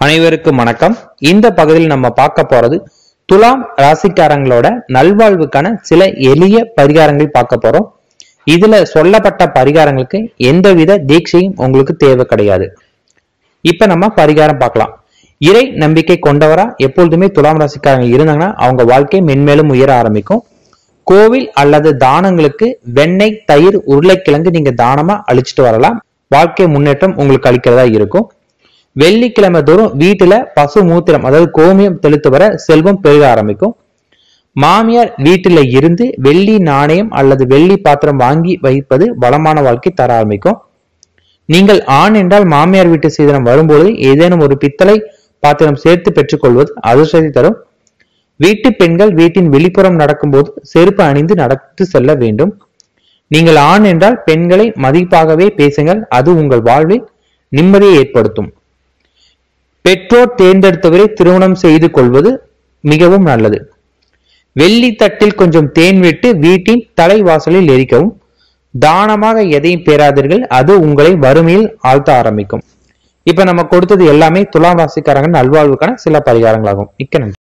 அனைவருக்கும் வணக்கம். இந்த பகுதியில் நம்ம பார்க்க போறது துலாம் ராசிக்காரங்களோட நல்வாழ்வுக்கான சில எளிய பரிகாரங்கள் பார்க்க போறோம். இதுல சொல்லப்பட்ட பரிகாரங்களுக்கு எந்தவித தீட்சையும் உங்களுக்கு தேவை கிடையாது. இப்ப நம்ம பரிகாரம் பார்க்கலாம். இறை நம்பிக்கை கொண்டவரா எப்பொழுதுமே துலாம் ராசிக்காரங்க இருந்தாங்கன்னா அவங்க வாழ்க்கை மென்மேலும் உயர ஆரம்பிக்கும். கோவில் அல்லது தானங்களுக்கு வெண்ணெய் தயிர் உருளைக்கிழங்கு நீங்க தானமா அழிச்சிட்டு வரலாம். வாழ்க்கை முன்னேற்றம் உங்களுக்கு அளிக்கிறதா இருக்கும். வெள்ளிக்கிழமை தோறும் வீட்டுல பசு மூத்திரம் அதாவது கோமியம் தெளித்து வர செல்வம் பெருக ஆரம்பிக்கும். மாமியார் வீட்டில் இருந்து வெள்ளி நாணயம் அல்லது வெள்ளி பாத்திரம் வாங்கி வைப்பது வளமான வாழ்க்கை தர ஆரம்பிக்கும். நீங்கள் ஆண் என்றால் மாமியார் வீட்டு சீதனம் வரும்போது ஏதேனும் ஒரு பித்தளை பாத்திரம் சேர்த்து பெற்றுக்கொள்வது அதிர்ஷ்டத்தை தரும். வீட்டு பெண்கள் வீட்டின் வெளிப்புறம் நடக்கும்போது செருப்பு அணிந்து நடத்து செல்ல வேண்டும். நீங்கள் ஆண் என்றால் பெண்களை மதிப்பாகவே பேசுங்கள் அது உங்கள் வாழ்வில் நிம்மதியை ஏற்படுத்தும். பெற்றோர் தேர்ந்தெடுத்தவரை திருமணம் செய்து கொள்வது மிகவும் நல்லது. வெள்ளி தட்டில் கொஞ்சம் தேன் விட்டு வீட்டின் தலைவாசலில் எரிக்கவும். தானமாக எதையும் பெறாதீர்கள் அது உங்களை வறுமையில் ஆழ்த்த ஆரம்பிக்கும். இப்ப நம்ம கொடுத்தது எல்லாமே துலாம் ராசிக்காரங்க நல்வாழ்வுக்கான சில பரிகாரங்களாகும். மிக்க நன்றி.